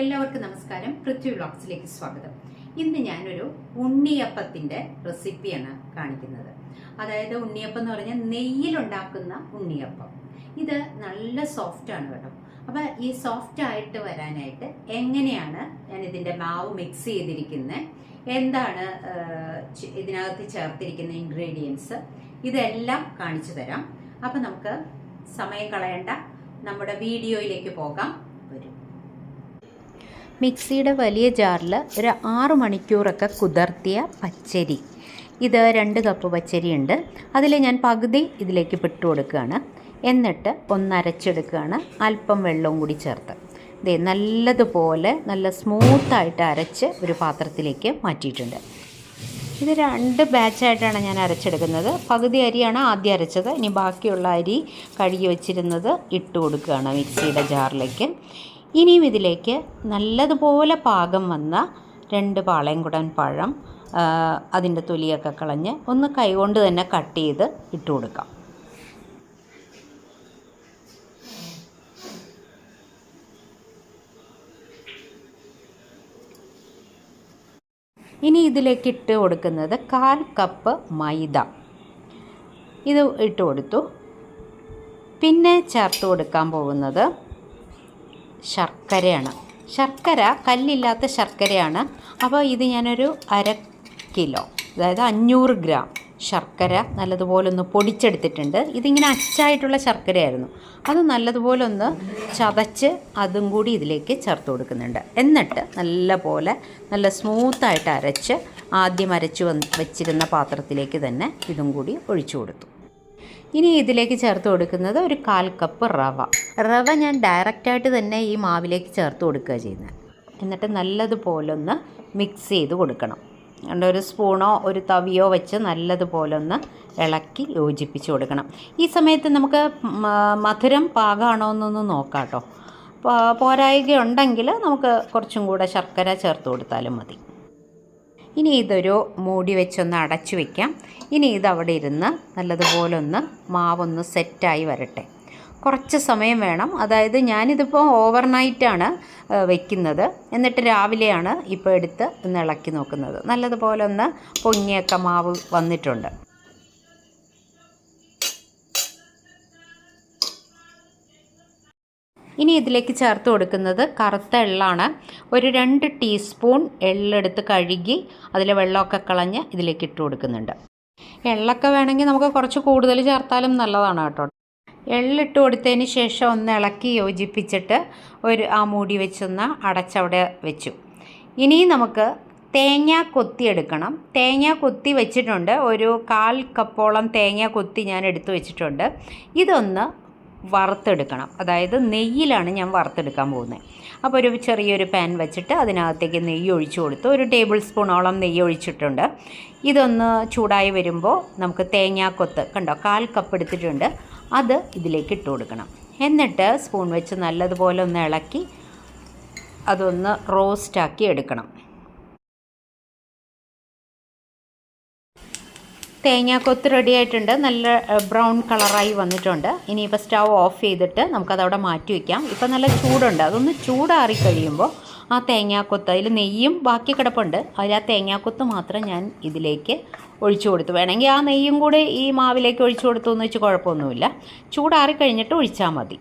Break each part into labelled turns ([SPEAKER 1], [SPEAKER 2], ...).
[SPEAKER 1] എല്ലാവർക്കും നമസ്കാരം. പൃഥ്വി വ്ളോഗ്സിലേക്ക് സ്വാഗതം. ഇന്ന് ഞാനൊരു ഉണ്ണിയപ്പത്തിന്റെ റെസിപ്പിയാണ് കാണിക്കുന്നത്. അതായത് ഉണ്ണിയപ്പം എന്ന് പറഞ്ഞാൽ നെയ്യിലുണ്ടാക്കുന്ന ഉണ്ണിയപ്പം. ഇത് നല്ല സോഫ്റ്റ് ആണ് കേട്ടോ. അപ്പൊ ഈ സോഫ്റ്റ് ആയിട്ട് വരാനായിട്ട് എങ്ങനെയാണ് ഞാൻ ഇതിന്റെ മാവ് മിക്സ് ചെയ്തിരിക്കുന്നത് എന്താണ് ഇതിനകത്ത് ചേർത്തിരിക്കുന്ന ഇൻഗ്രീഡിയൻസ് ഇതെല്ലാം കാണിച്ചു തരാം. അപ്പൊ നമുക്ക് സമയം കളയണ്ട. നമ്മുടെ വീഡിയോയിലേക്ക് പോകാം. മിക്സിയുടെ വലിയ ജാറിൽ ഒരു ആറ് മണിക്കൂറൊക്കെ കുതിർത്തിയ പച്ചരി. ഇത് രണ്ട് കപ്പ് പച്ചരി ഉണ്ട് അതിൽ ഞാൻ പകുതി ഇതിലേക്ക് പിട്ട് കൊടുക്കുകയാണ്. എന്നിട്ട് ഒന്നരച്ചെടുക്കുകയാണ് അല്പം വെള്ളവും കൂടി ചേർത്ത്. ദേ നല്ലതുപോലെ നല്ല സ്മൂത്തായിട്ട് അരച്ച് ഒരു പാത്രത്തിലേക്ക് മാറ്റിയിട്ടുണ്ട്. ഇത് രണ്ട് ബാച്ചായിട്ടാണ് ഞാൻ അരച്ചെടുക്കുന്നത്. പകുതി അരിയാണ് ആദ്യം അരച്ചത്. ഇനി ബാക്കിയുള്ള അരി കഴുകി വെച്ചിരുന്നത് ഇട്ട് കൊടുക്കുകയാണ് മിക്സിയുടെ ജാറിലേക്ക്. ഇനിയും ഇതിലേക്ക് നല്ലതുപോലെ പാകം വന്ന രണ്ട് പാളയംകുടൻ പഴം അതിന്റെ തൊലിയൊക്കെ കളഞ്ഞ് ഒന്ന് കൈകൊണ്ട് തന്നെ കട്ട് ചെയ്ത് ഇട്ട് കൊടുക്കാം. ഇനി ഇതിലേക്ക് ഇട്ട് കൊടുക്കുന്നത് കാൽ കപ്പ് മൈദ. ഇത് ഇട്ട് കൊടുത്തു. പിന്നെ ചേർത്ത് കൊടുക്കാൻ പോകുന്നത് ശർക്കരയാണ്. ശർക്കര കല്ലില്ലാത്ത ശർക്കരയാണ്. അപ്പോൾ ഇത് ഞാനൊരു അര കിലോ അതായത് അഞ്ഞൂറ് ഗ്രാം ശർക്കര നല്ലതുപോലെ ഒന്ന് പൊടിച്ചെടുത്തിട്ടുണ്ട്. ഇതിങ്ങനെ അച്ചായിട്ടുള്ള ശർക്കരയായിരുന്നു. അത് നല്ലതുപോലെ ഒന്ന് ചതച്ച് അതും കൂടി ഇതിലേക്ക് ചേർത്ത് കൊടുക്കുന്നുണ്ട്. എന്നിട്ട് നല്ലപോലെ നല്ല സ്മൂത്തായിട്ട് അരച്ച് ആദ്യം അരച്ച് വന്ന് വെച്ചിരുന്ന പാത്രത്തിലേക്ക് തന്നെ ഇതും കൂടി ഒഴിച്ചു കൊടുത്തു. ഇനി ഇതിലേക്ക് ചേർത്ത് കൊടുക്കുന്നത് ഒരു കാൽ കപ്പ് റവ. റവ ഞാൻ ഡയറക്റ്റായിട്ട് തന്നെ ഈ മാവിലേക്ക് ചേർത്ത് കൊടുക്കുക ചെയ്യുന്നത്. എന്നിട്ട് നല്ലതുപോലെ ഒന്ന് മിക്സ് ചെയ്ത് കൊടുക്കണം. അതുകൊണ്ട് ഒരു സ്പൂണോ ഒരു തവിയോ വെച്ച് നല്ലതുപോലെ ഒന്ന് ഇളക്കി യോജിപ്പിച്ച് കൊടുക്കണം. ഈ സമയത്ത് നമുക്ക് മധുരം പാകമാണോ എന്നൊന്ന് നോക്കാം കേട്ടോ. പോരായിക ഉണ്ടെങ്കിൽ നമുക്ക് കുറച്ചും കൂടെ ശർക്കര ചേർത്ത് കൊടുത്താലും മതി. ഇനി ഇതൊരു മൂടി വെച്ചൊന്ന് അടച്ചു വയ്ക്കാം ഇനി ഇത് അവിടെ ഇരുന്ന് നല്ലതുപോലെ ഒന്ന് മാവൊന്ന് സെറ്റായി വരട്ടെ. കുറച്ച് സമയം വേണം. അതായത് ഞാനിതിപ്പോൾ ഓവർനൈറ്റാണ് വെക്കുന്നത്. എന്നിട്ട് രാവിലെയാണ് ഇപ്പോൾ എടുത്ത് ഒന്ന് ഇളക്കി നോക്കുന്നത്. നല്ലതുപോലെ ഒന്ന് പൊങ്ങിയൊക്കെ മാവ് വന്നിട്ടുണ്ട്. ഇനി ഇതിലേക്ക് ചേർത്ത് കൊടുക്കുന്നത് കറുത്ത എള്ളാണ്. ഒരു രണ്ട് ടീസ്പൂൺ എള്ളെടുത്ത് കഴുകി അതിലെ വെള്ളമൊക്കെ കളഞ്ഞ് ഇതിലേക്ക് ഇട്ട് കൊടുക്കുന്നുണ്ട്. എള്ളൊക്കെ വേണമെങ്കിൽ നമുക്ക് കുറച്ച് കൂടുതൽ ചേർത്താലും നല്ലതാണ് കേട്ടോ. എള്ളിട്ട് കൊടുത്തതിന് ശേഷം ഒന്ന് ഇളക്കി യോജിപ്പിച്ചിട്ട് ഒരു ആ മൂടി വെച്ചൊന്ന് അടച്ചവിടെ വെച്ചു. ഇനി നമുക്ക് തേങ്ങ കൊത്തി എടുക്കണം. തേങ്ങ കൊത്തി വെച്ചിട്ടുണ്ട്. ഒരു കാൽ കപ്പോളം തേങ്ങ കൊത്തി ഞാൻ എടുത്തു വെച്ചിട്ടുണ്ട്. ഇതൊന്ന് വറുത്തെടുക്കണം. അതായത് നെയ്യിലാണ് ഞാൻ വറുത്തെടുക്കാൻ പോകുന്നത്. അപ്പോൾ ഒരു ചെറിയൊരു പാൻ വെച്ചിട്ട് അതിനകത്തേക്ക് നെയ്യ് ഒഴിച്ചു കൊടുത്ത്. ഒരു ടേബിൾ സ്പൂണോളം നെയ്യ് ഒഴിച്ചിട്ടുണ്ട്. ഇതൊന്ന് ചൂടായി വരുമ്പോൾ നമുക്ക് തേങ്ങാക്കൊത്ത് കണ്ടോ കാൽ കപ്പ് എടുത്തിട്ടുണ്ട്. അത് ഇതിലേക്ക് ഇട്ട് കൊടുക്കണം. എന്നിട്ട് സ്പൂൺ വെച്ച് നല്ലതുപോലെ ഒന്ന് ഇളക്കി അതൊന്ന് റോസ്റ്റാക്കി എടുക്കണം. തേങ്ങാക്കൊത്ത് റെഡി ആയിട്ടുണ്ട്. നല്ല ബ്രൗൺ കളറായി വന്നിട്ടുണ്ട്. ഇനിയിപ്പോൾ സ്റ്റവ് ഓഫ് ചെയ്തിട്ട് നമുക്കതവിടെ മാറ്റി വയ്ക്കാം ഇപ്പം നല്ല ചൂടുണ്ട്. അതൊന്ന് ചൂടാറി കഴിയുമ്പോൾ ആ തേങ്ങാക്കൊത്ത് അതിൽ നെയ്യും ബാക്കി കിടപ്പുണ്ട്. അതിൽ ആ തേങ്ങാക്കൊത്ത് മാത്രം ഞാൻ ഇതിലേക്ക് ഒഴിച്ചു കൊടുത്തു. വേണമെങ്കിൽ ആ നെയ്യും കൂടെ ഈ മാവിലേക്ക് ഒഴിച്ചു കൊടുത്തു എന്ന് വെച്ച് കുഴപ്പമൊന്നുമില്ല. ചൂടാറി കഴിഞ്ഞിട്ട് ഒഴിച്ചാൽ മതി.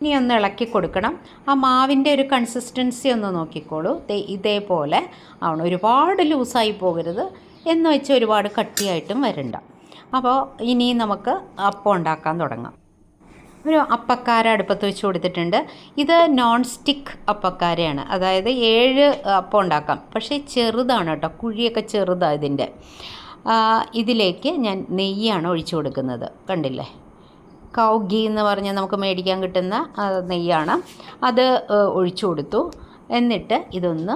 [SPEAKER 1] ഇനി ഒന്ന് ഇളക്കി കൊടുക്കണം. ആ മാവിന്റെ ഒരു കൺസിസ്റ്റൻസി ഒന്ന് നോക്കിക്കോളൂ. ഇതേപോലെ. ആവണം. ഒരുപാട് ലൂസായി പോകരുത്. എന്ന് വെച്ച് ഒരുപാട് കട്ടിയായിട്ടും വരണ്ട. അപ്പോൾ ഇനി നമുക്ക് അപ്പം ഉണ്ടാക്കാൻ തുടങ്ങാം. ഒരു അപ്പക്കാര അടുപ്പത്ത് വെച്ച് കൊടുത്തിട്ടുണ്ട്. ഇത് നോൺ സ്റ്റിക്ക് അപ്പക്കാരയാണ്. അതായത് ഏഴ് അപ്പം ഉണ്ടാക്കാം. പക്ഷേ ചെറുതാണ് കേട്ടോ. കുഴിയൊക്കെ ചെറുതാണ് ഇതിന്റെ. ഇതിലേക്ക് ഞാൻ നെയ്യാണ് ഒഴിച്ചു കൊടുക്കുന്നത്. കണ്ടില്ലേ? കൗ ഗീ എന്ന് പറഞ്ഞാൽ നമുക്ക് മേടിക്കാൻ കിട്ടുന്ന നെയ്യാണ്. അത് ഒഴിച്ചു കൊടുത്തു. എന്നിട്ട് ഇതൊന്ന്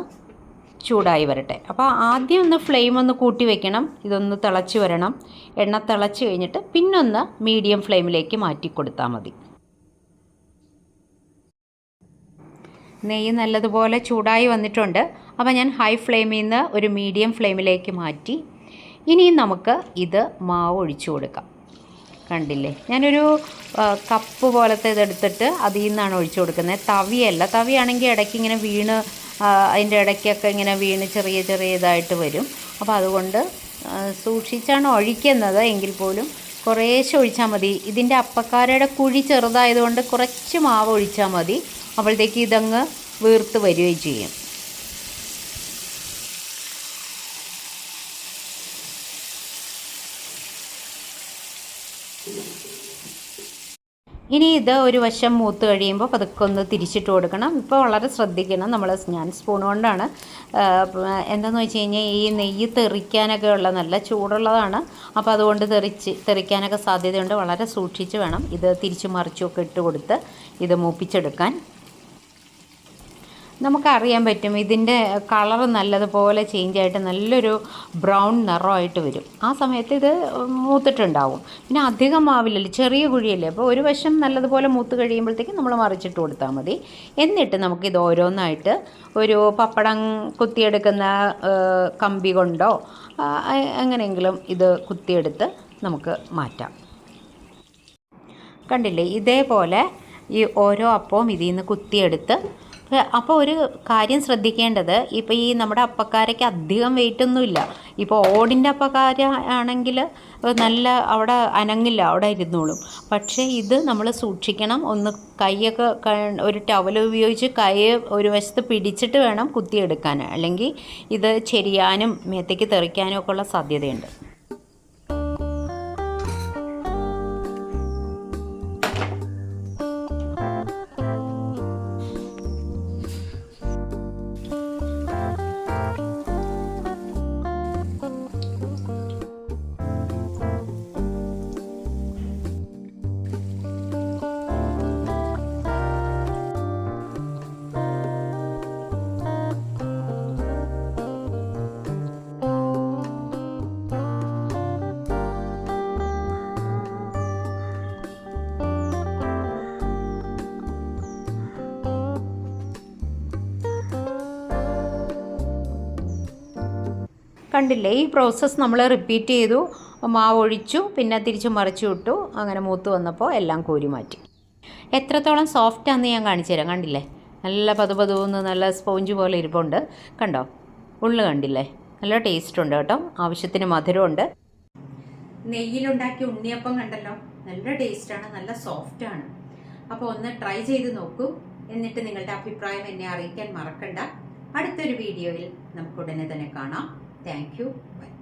[SPEAKER 1] ചൂടായി വരട്ടെ. അപ്പോൾ ആദ്യം ഒന്ന് ഫ്ലെയിം ഒന്ന് കൂട്ടി വെക്കണം. ഇതൊന്ന് തിളച്ച് വരണം. എണ്ണ തിളച്ച് കഴിഞ്ഞിട്ട് പിന്നൊന്ന് മീഡിയം ഫ്ലെയിമിലേക്ക് മാറ്റി കൊടുത്താൽ മതി. നെയ്യ് നല്ലതുപോലെ ചൂടായി വന്നിട്ടുണ്ട്. അപ്പോൾ ഞാൻ ഹൈ ഫ്ലെയിമിൽ നിന്ന് ഒരു മീഡിയം ഫ്ലെയിമിലേക്ക് മാറ്റി. ഇനിയും നമുക്ക് ഇത് മാവ് ഒഴിച്ചു കൊടുക്കാം. കണ്ടില്ലേ? ഞാനൊരു കപ്പ് പോലത്തെ ഇതെടുത്തിട്ട് അതിൽ നിന്നാണ് ഒഴിച്ചു കൊടുക്കുന്നത്. തവിയല്ല. തവിയാണെങ്കിൽ ഇടയ്ക്ക് ഇങ്ങനെ വീണ് അതിന്റെ ഇടയ്ക്കൊക്കെ ഇങ്ങനെ വീണ് ചെറിയ ചെറിയ ഇതായിട്ട് വരും. അപ്പോൾ അതുകൊണ്ട് സൂക്ഷിച്ചാണ് ഒഴിക്കുന്നത്. എങ്കിൽ പോലും കുറേശ്ശെ ഒഴിച്ചാൽ മതി. ഇതിന്റെ അപ്പക്കാരയുടെ കുഴി ചെറുതായതുകൊണ്ട് കുറച്ച് മാവ് ഒഴിച്ചാൽ മതി. അപ്പോഴത്തേക്ക് ഇതങ്ങ് വീർത്ത് വരികയും ചെയ്യും. ഇനി ഇത് ഒരു വശം മൂത്ത് കഴിയുമ്പോൾ പതുക്കെ ഒന്ന് തിരിച്ചിട്ട് കൊടുക്കണം. ഇപ്പോൾ വളരെ ശ്രദ്ധിക്കണം നമ്മൾ ഞാൻ സ്പൂൺ കൊണ്ടാണ്. എന്താണെന്ന് വെച്ച് കഴിഞ്ഞാൽ ഈ നെയ്യ് തെറിക്കാനൊക്കെ ഉള്ള നല്ല ചൂടുള്ളതാണ്. അപ്പോൾ അതുകൊണ്ട് തെറിച്ച് തെറിക്കാനൊക്കെ സാധ്യതയുണ്ട്. വളരെ സൂക്ഷിച്ച് വേണം ഇത് തിരിച്ചു മറിച്ചുമൊക്കെ ഇട്ട് കൊടുത്ത് ഇത് മൂപ്പിച്ചെടുക്കാൻ. നമുക്കറിയാൻ പറ്റും ഇതിന്റെ കളർ നല്ലതുപോലെ ചേഞ്ച് ആയിട്ട് നല്ലൊരു ബ്രൗൺ നിറമായിട്ട് വരും. ആ സമയത്ത് ഇത് മൂത്തിട്ടുണ്ടാവും. പിന്നെ അധികം മാവില്ലല്ലോ ചെറിയ കുഴിയല്ലേ? അപ്പോൾ ഒരു വശം നല്ലതുപോലെ മൂത്ത് കഴിയുമ്പോഴത്തേക്കും നമ്മൾ മറിച്ചിട്ട് കൊടുത്താൽ മതി. എന്നിട്ട് നമുക്കിത് ഓരോന്നായിട്ട് ഒരു പപ്പടം കുത്തിയെടുക്കുന്ന കമ്പി കൊണ്ടോ എങ്ങനെയെങ്കിലും ഇത് കുത്തിയെടുത്ത് നമുക്ക് മാറ്റാം. കണ്ടില്ലേ? ഇതേപോലെ ഈ ഓരോ അപ്പവും ഇതിൽ നിന്ന് കുത്തിയെടുത്ത് അപ്പോൾ ഒരു കാര്യം ശ്രദ്ധിക്കേണ്ടത് ഇപ്പോൾ ഈ നമ്മുടെ അപ്പക്കാരയ്ക്ക് അധികം വെയിറ്റ് ഒന്നുമില്ല. ഇപ്പോൾ ഓടിന്റെ അപ്പക്കാര ആണെങ്കിൽ നല്ല അവിടെ അനങ്ങില്ല അവിടെ ഇരുന്നോളും. പക്ഷേ ഇത് നമ്മൾ സൂക്ഷിക്കണം. ഒന്ന് കൈയൊക്കെ ഒരു ടവൽ ഉപയോഗിച്ച് കൈ ഒരു വശത്ത് പിടിച്ചിട്ട് വേണം കുത്തിയെടുക്കാൻ അല്ലെങ്കിൽ ഇത് ചെരിയാനും മേത്തേക്ക് തെറിക്കാനും ഒക്കെ ഉള്ള സാധ്യതയുണ്ട്. കണ്ടില്ലേ? ഈ പ്രോസസ്സ് നമ്മൾ റിപ്പീറ്റ് ചെയ്തു മാവ് ഒഴിച്ചു പിന്നെ തിരിച്ച് മറിച്ചു വിട്ടു അങ്ങനെ മൂത്ത് വന്നപ്പോൾ എല്ലാം കോരി മാറ്റി. എത്രത്തോളം സോഫ്റ്റ് ആണെന്ന് ഞാൻ കാണിച്ചു തരാം. കണ്ടില്ലേ? നല്ല പതുപതുവെന്ന് നല്ല സ്പോഞ്ച് പോലെ ഇരിപ്പുണ്ട്. കണ്ടോ? ഉള്ളു കണ്ടില്ലേ? നല്ല ടേസ്റ്റ് ഉണ്ട് കേട്ടോ. ആവശ്യത്തിന് മധുരമുണ്ട് നെയ്യിലുണ്ടാക്കിയ ഉണ്ണിയപ്പം കണ്ടല്ലോ? നല്ല ടേസ്റ്റാണ് നല്ല സോഫ്റ്റാണ് അപ്പോൾ ഒന്ന് ട്രൈ ചെയ്ത് നോക്കൂ. എന്നിട്ട് നിങ്ങളുടെ അഭിപ്രായം എന്നെ അറിയിക്കാൻ മറക്കണ്ട. അടുത്തൊരു വീഡിയോയിൽ നമുക്ക് ഉടനെ തന്നെ കാണാം. Thank you. Bye.